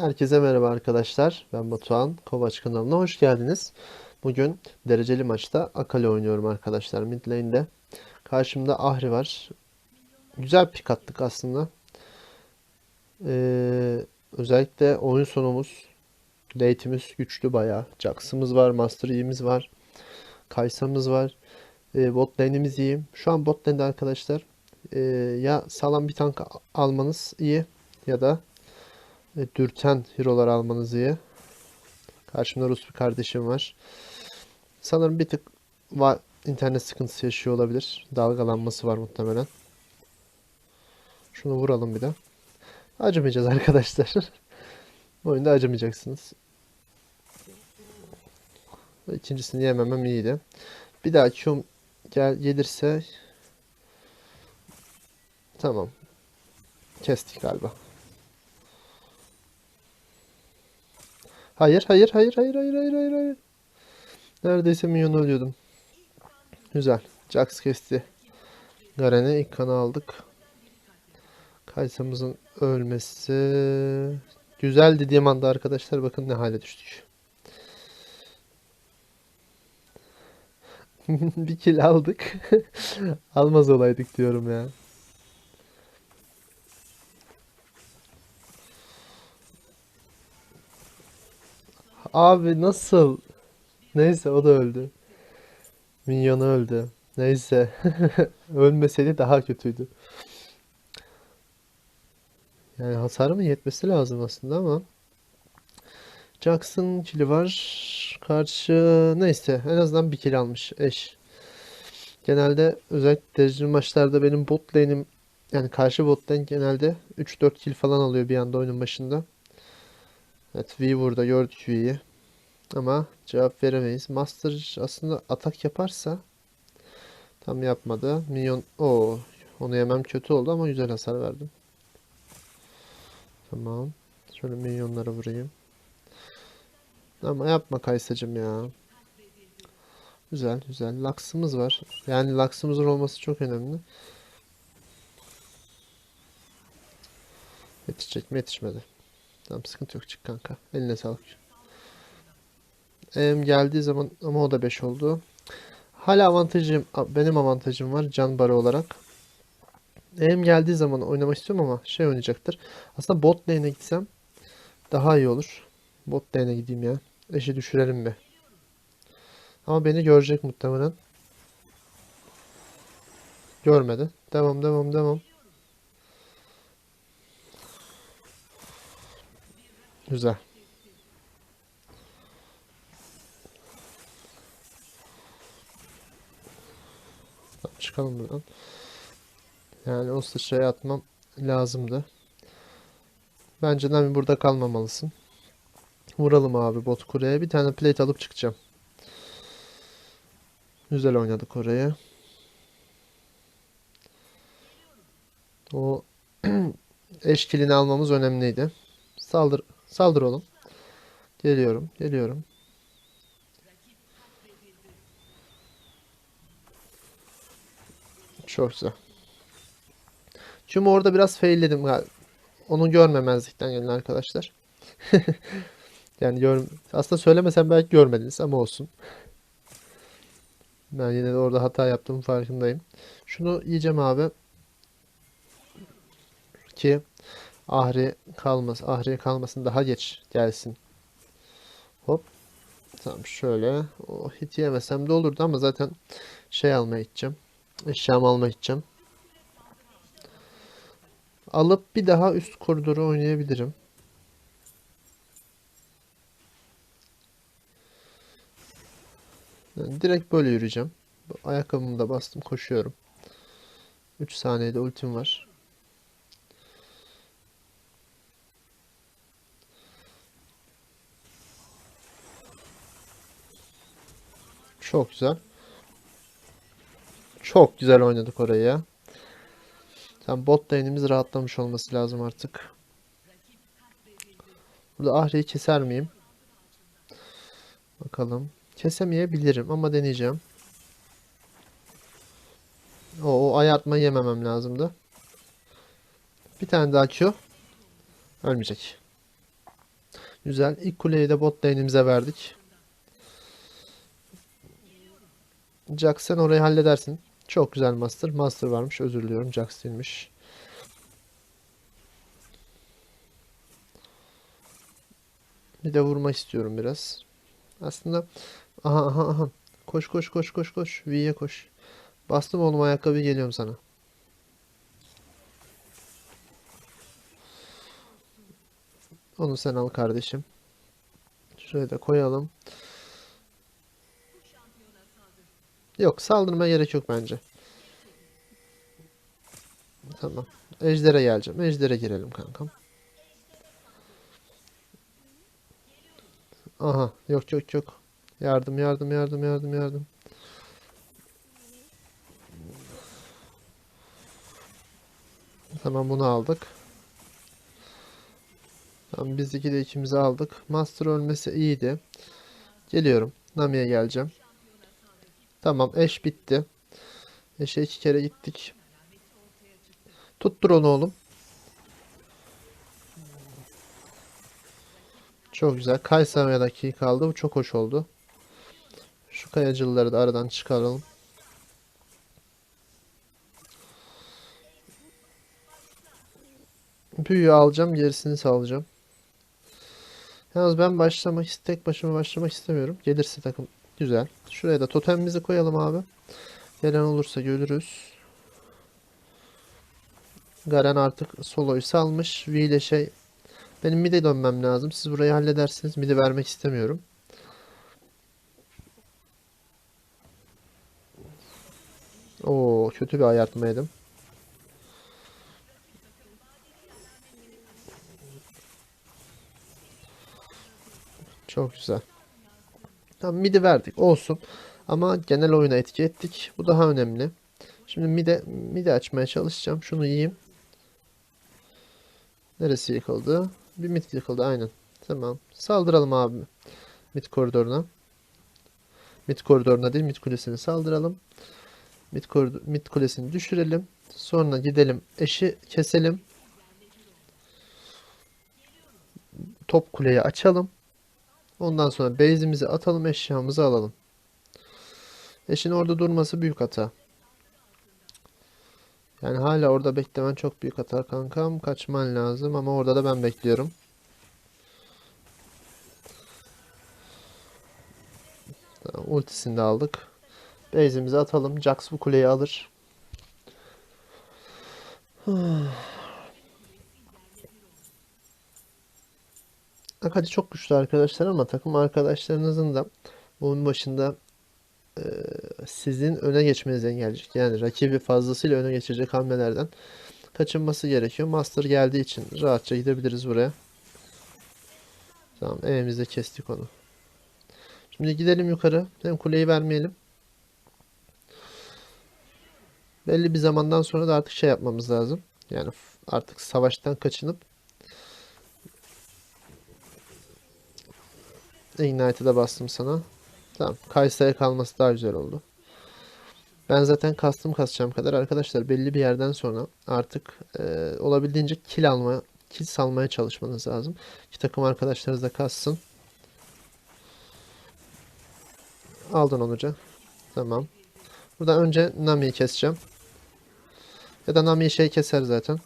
Herkese merhaba arkadaşlar. Ben Batuhan. Kovaç kanalına hoş geldiniz. Bugün dereceli maçta Akali oynuyorum arkadaşlar mid lane'de. Karşımda Ahri var. Güzel pik attık aslında. Ee, özellikle oyun sonumuz late'imiz güçlü bayağı. Jax'ımız var, Master Yi'miz var. Kaysa'mız var. Ee, bot lane'imiz iyi. Şu an bot lane'de arkadaşlar ee, ya sağlam bir tank almanız iyi ya da e, dürten hero'lar almanız iyi. Karşımda Rus bir kardeşim var. Sanırım bir tık var, internet sıkıntısı yaşıyor olabilir. Dalgalanması var muhtemelen. Şunu vuralım bir de. Acımayacağız arkadaşlar. Bu oyunda acımayacaksınız. İkincisini yememem iyiydi. Bir daha Q'm gel gelirse tamam. Kestik galiba. Hayır, hayır, hayır, hayır, hayır, hayır, hayır, hayır. Neredeyse minyonu ölüyordum. Güzel. Jax kesti. Garen'e ilk kanı aldık. Kaysa'mızın ölmesi. Güzel dediğim anda arkadaşlar bakın ne hale düştük. Bir kill aldık. Almaz olaydık diyorum ya. Abi nasıl? Neyse o da öldü. Minyonu öldü. Neyse. Ölmeseydi daha kötüydü. Yani hasarımın yetmesi lazım aslında ama. Jackson kili var. Karşı neyse en azından bir kill almış eş. Genelde özellikle dereceli maçlarda benim bot lane'im yani karşı bot lane genelde 3-4 kill falan alıyor bir anda oyunun başında. Evet V burada gördük V'yi. Ama cevap veremeyiz. Master aslında atak yaparsa tam yapmadı. Minyon o onu yemem kötü oldu ama güzel hasar verdim. Tamam. Şöyle minyonlara vurayım. Ama yapma Kaysacım ya. Güzel güzel. Lux'ımız var. Yani Lux'ımızın olması çok önemli. Yetişecek mi yetişmedi. Tamam sıkıntı yok çık kanka. Eline sağlık. Em geldiği zaman ama o da 5 oldu. Hala avantajım benim avantajım var can barı olarak. Em geldiği zaman oynamak istiyorum ama şey oynayacaktır. Aslında bot lane'e gitsem daha iyi olur. Bot lane'e gideyim ya. Eşi düşürelim bir. Ama beni görecek muhtemelen. Görmedi. Devam devam devam. Güzel. Çıkalım buradan. Yani o sıçraya atmam lazımdı. Bence Nami burada kalmamalısın. Vuralım abi bot kuleye. Bir tane plate alıp çıkacağım. Güzel oynadık oraya. O eşkilini almamız önemliydi. Saldır, saldır oğlum. Geliyorum, geliyorum. Çok güzel. Çünkü orada biraz failledim galiba. Onu görmemezlikten gelin arkadaşlar. Yani gör aslında söylemesem belki görmediniz ama olsun. Ben yine de orada hata yaptığım farkındayım. Şunu yiyeceğim abi. Ki Ahri kalmaz. Ahri kalmasın daha geç gelsin. Hop. Tamam şöyle. O hit yemesem de olurdu ama zaten şey almaya gideceğim. Eşyamı almaya gideceğim. Alıp bir daha üst koridoru oynayabilirim. Yani direkt böyle yürüyeceğim. Ayakkabımı da bastım koşuyorum. 3 saniyede ultim var. Çok güzel. Çok güzel oynadık orayı ya. Tam bot lane'imiz rahatlamış olması lazım artık. Burada Ahri'yi keser miyim? Bakalım. Kesemeyebilirim ama deneyeceğim. O, o ayartma yememem lazımdı. Bir tane daha Q. Ölmeyecek. Güzel. İlk kuleyi de bot lane'imize verdik. Jax sen orayı halledersin. Çok güzel Master. Master varmış. Özür diliyorum. Değilmiş. Bir de vurmak istiyorum biraz. Aslında aha aha aha. Koş koş koş koş koş. V'ye koş. Bastım oğlum ayakkabı geliyorum sana. Onu sen al kardeşim. Şuraya da koyalım. Yok saldırmaya gerek yok bence. Tamam. Ejder'e geleceğim. Ejder'e girelim kankam. Aha yok yok yok. Yardım yardım yardım yardım yardım. Tamam bunu aldık. Tamam biz iki de ikimizi aldık. Master ölmesi iyiydi. Geliyorum. Nami'ye geleceğim. Tamam eş bitti. Eşe iki kere gittik. Tuttur onu oğlum. Çok güzel. Kaysamaya dakika kaldı. Bu çok hoş oldu. Şu kayacılıları da aradan çıkaralım. Büyüyü alacağım. Gerisini sağlayacağım. Yalnız ben başlamak tek başıma başlamak istemiyorum. Gelirse takım güzel. Şuraya da totemimizi koyalım abi. Gelen olursa görürüz. Garen artık soloyu salmış. V ile şey benim mid'e dönmem lazım. Siz burayı halledersiniz. Mid'i vermek istemiyorum. Oo kötü bir ayartma. Çok güzel. Tamam mid'i verdik olsun. Ama genel oyuna etki ettik. Bu daha önemli. Şimdi mid'e mid'i açmaya çalışacağım. Şunu yiyeyim. Neresi yıkıldı? Bir mid yıkıldı aynen. Tamam. Saldıralım abi. Mid koridoruna. Mid koridoruna değil mid kulesini saldıralım. Mid, koridor, mid kulesini düşürelim. Sonra gidelim eşi keselim. Top kuleyi açalım. Ondan sonra base'imizi atalım eşyamızı alalım. Eşin orada durması büyük hata. Yani hala orada beklemen çok büyük hata kankam. Kaçman lazım ama orada da ben bekliyorum. Tamam, ultisini de aldık. Base'imizi atalım. Jax bu kuleyi alır. Akali çok güçlü arkadaşlar ama takım arkadaşlarınızın da bunun başında sizin öne geçmenizi engelleyecek. Yani rakibi fazlasıyla öne geçirecek hamlelerden kaçınması gerekiyor. Master geldiği için rahatça gidebiliriz buraya. Tamam evimizde kestik onu. Şimdi gidelim yukarı. Hem kuleyi vermeyelim. Belli bir zamandan sonra da artık şey yapmamız lazım. Yani artık savaştan kaçınıp Ignite'ı da bastım sana. Tamam. Kaysa'ya kalması daha güzel oldu. Ben zaten kastım kasacağım kadar arkadaşlar belli bir yerden sonra artık e, olabildiğince kill almaya, kill salmaya çalışmanız lazım. Ki takım arkadaşlarınız da kassın. Aldın Onurcan. Tamam. Buradan önce Nami'yi keseceğim. Ya da Nami'yi şey keser zaten.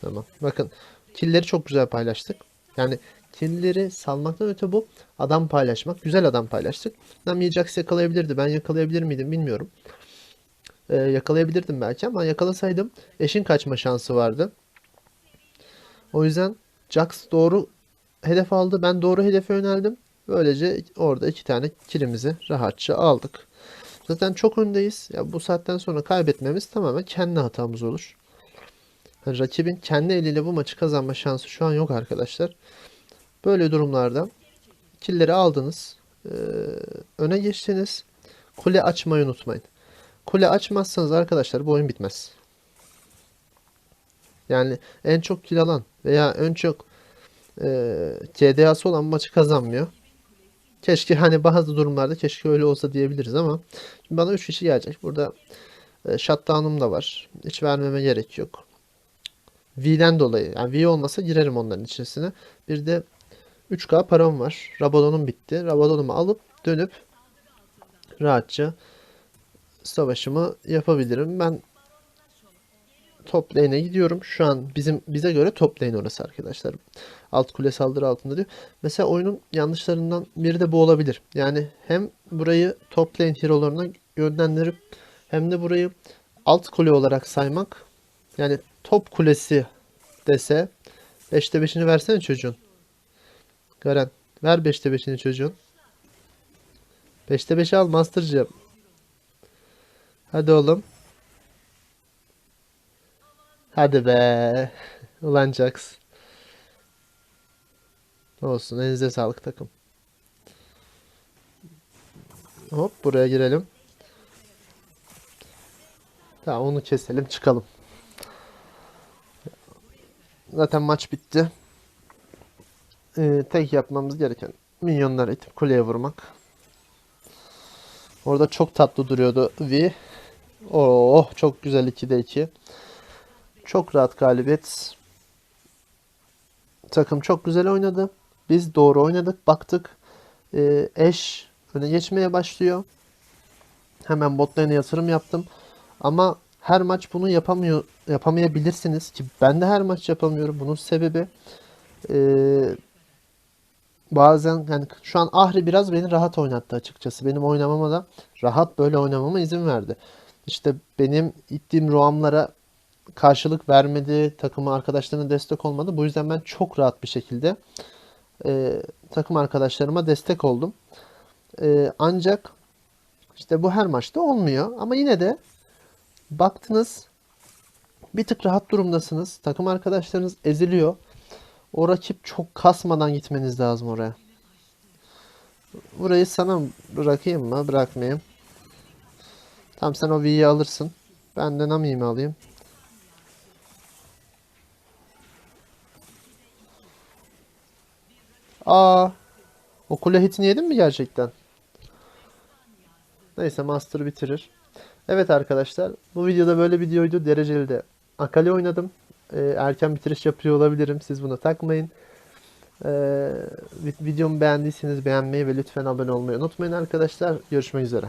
Tamam. Bakın. Killleri çok güzel paylaştık. Yani killleri salmaktan öte bu adam paylaşmak. Güzel adam paylaştık. Nami Jax yakalayabilirdi. Ben yakalayabilir miydim bilmiyorum. Ee, yakalayabilirdim belki ama yakalasaydım eşin kaçma şansı vardı. O yüzden Jax doğru hedef aldı. Ben doğru hedefe yöneldim. Böylece orada iki tane kilimizi rahatça aldık. Zaten çok öndeyiz. Ya bu saatten sonra kaybetmemiz tamamen kendi hatamız olur. Rakibin kendi eliyle bu maçı kazanma şansı şu an yok arkadaşlar. Böyle durumlarda killeri aldınız. Ee, öne geçtiniz. Kule açmayı unutmayın. Kule açmazsanız arkadaşlar bu oyun bitmez. Yani en çok kill alan veya en çok e, CDA'sı olan maçı kazanmıyor. Keşke hani bazı durumlarda keşke öyle olsa diyebiliriz ama şimdi bana 3 kişi gelecek. Burada e, shutdown'um da var. Hiç vermeme gerek yok. V'den dolayı. Yani V olmasa girerim onların içerisine. Bir de 3K param var. Rabadon'um bitti. Rabadon'umu alıp dönüp rahatça savaşımı yapabilirim. Ben top lane'e gidiyorum. Şu an bizim bize göre top lane orası arkadaşlar. Alt kule saldırı altında diyor. Mesela oyunun yanlışlarından biri de bu olabilir. Yani hem burayı top lane hero'larına yönlendirip hem de burayı alt kule olarak saymak. Yani top kulesi dese 5'te 5'ini versene çocuğun. Garen ver 5'te 5'ini çocuğun. 5'te 5'i al Master'cığım. Hadi oğlum. Hadi be. Ulan Jax. Olsun. Elinize sağlık takım. Hop buraya girelim. Tamam onu keselim çıkalım. Zaten maç bitti. Ee, tek yapmamız gereken minyonları itip kuleye vurmak. Orada çok tatlı duruyordu V. Oh çok güzel 2'de 2. Çok rahat galibiyet. Takım çok güzel oynadı. Biz doğru oynadık. Baktık. Ee, eş öne geçmeye başlıyor. Hemen bot lane'e yatırım yaptım. Ama her maç bunu yapamıyor yapamayabilirsiniz ki ben de her maç yapamıyorum. Bunun sebebi ee, bazen yani şu an Ahri biraz beni rahat oynattı açıkçası. Benim oynamama da rahat böyle oynamama izin verdi. İşte benim ittiğim roamlara karşılık vermedi, takıma arkadaşlarına destek olmadı. Bu yüzden ben çok rahat bir şekilde e, takım arkadaşlarıma destek oldum. E, ancak işte bu her maçta olmuyor. Ama yine de baktınız bir tık rahat durumdasınız. Takım arkadaşlarınız eziliyor. O rakip çok kasmadan gitmeniz lazım oraya. Burayı sana bırakayım mı? Bırakmayayım. Tamam sen o V'yi alırsın. Ben de Nami'yi alayım. Aa, o kule hitini yedin mi gerçekten? Neyse Master bitirir. Evet arkadaşlar bu videoda böyle videoydu. Dereceli de Akali oynadım. Ee, erken bitiriş yapıyor olabilirim. Siz buna takmayın. Ee, videomu beğendiyseniz beğenmeyi ve lütfen abone olmayı unutmayın arkadaşlar. Görüşmek üzere.